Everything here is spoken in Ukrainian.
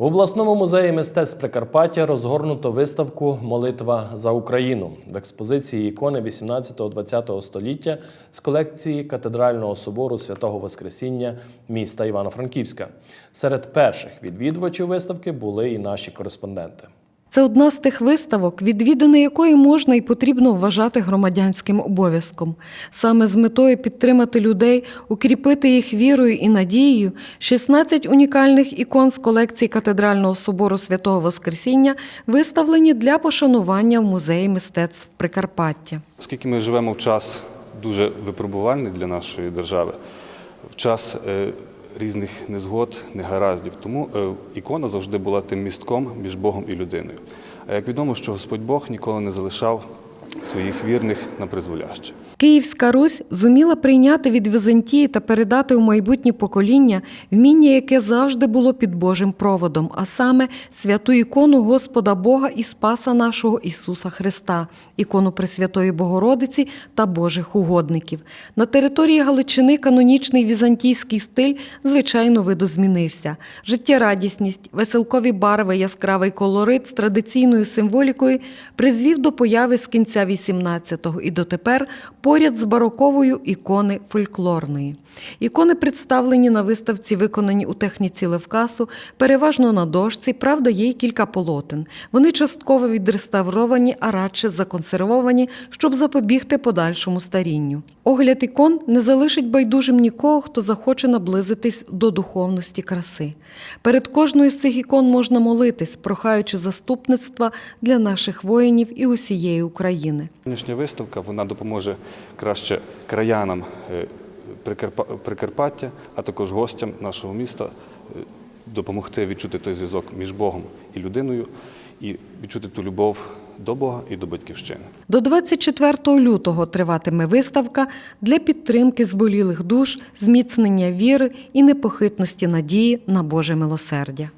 В обласному музеї мистецтв Прикарпаття розгорнуто виставку Молитва за Україну в експозиції ікони 18-20 століття з колекції катедрального собору святого Воскресіння міста Івано-Франківська. Серед перших відвідувачів виставки були і наші кореспонденти. Це одна з тих виставок, відвідини якої можна і потрібно вважати громадянським обов'язком. Саме з метою підтримати людей, укріпити їх вірою і надією, 16 унікальних ікон з колекції катедрального собору святого Воскресіння виставлені для пошанування в музеї мистецтв Прикарпаття. Оскільки ми живемо в час дуже випробувальний для нашої держави, в час е, різних незгод, негараздів, тому е, ікона завжди була тим містком між Богом і людиною. А як відомо, що Господь Бог ніколи не залишав своїх вірних на призволяще. Київська Русь зуміла прийняти від Візантії та передати у майбутнє покоління вміння, яке завжди було під Божим проводом, а саме святу ікону Господа Бога і Спаса нашого Ісуса Христа, ікону Пресвятої Богородиці та Божих угодників. На території Галичини канонічний візантійський стиль звичайно видозмінився. Життєрадісність, веселкові барви, яскравий колорит з традиційною символікою призвів до появи з кінця 18-го і дотепер поряд з бароковою ікони фольклорної. Ікони представлені на виставці, виконані у техніці левкасу, переважно на дошці, правда, є й кілька полотен. Вони частково відреставровані, а радше законсервовані, щоб запобігти подальшому старінню. Огляд ікон не залишить байдужим нікого, хто захоче наблизитись до духовності краси. Перед кожною з цих ікон можна молитись, прохаючи заступництва для наших воїнів і усієї України. Сьогоднішня виставка вона допоможе краще краянам е, Прикарпаття, а також гостям нашого міста е, допомогти відчути той зв'язок між Богом і людиною і відчути ту любов до Бога і до батьківщини. До 24 лютого триватиме виставка для підтримки зболілих душ, зміцнення віри і непохитності надії на Боже милосердя.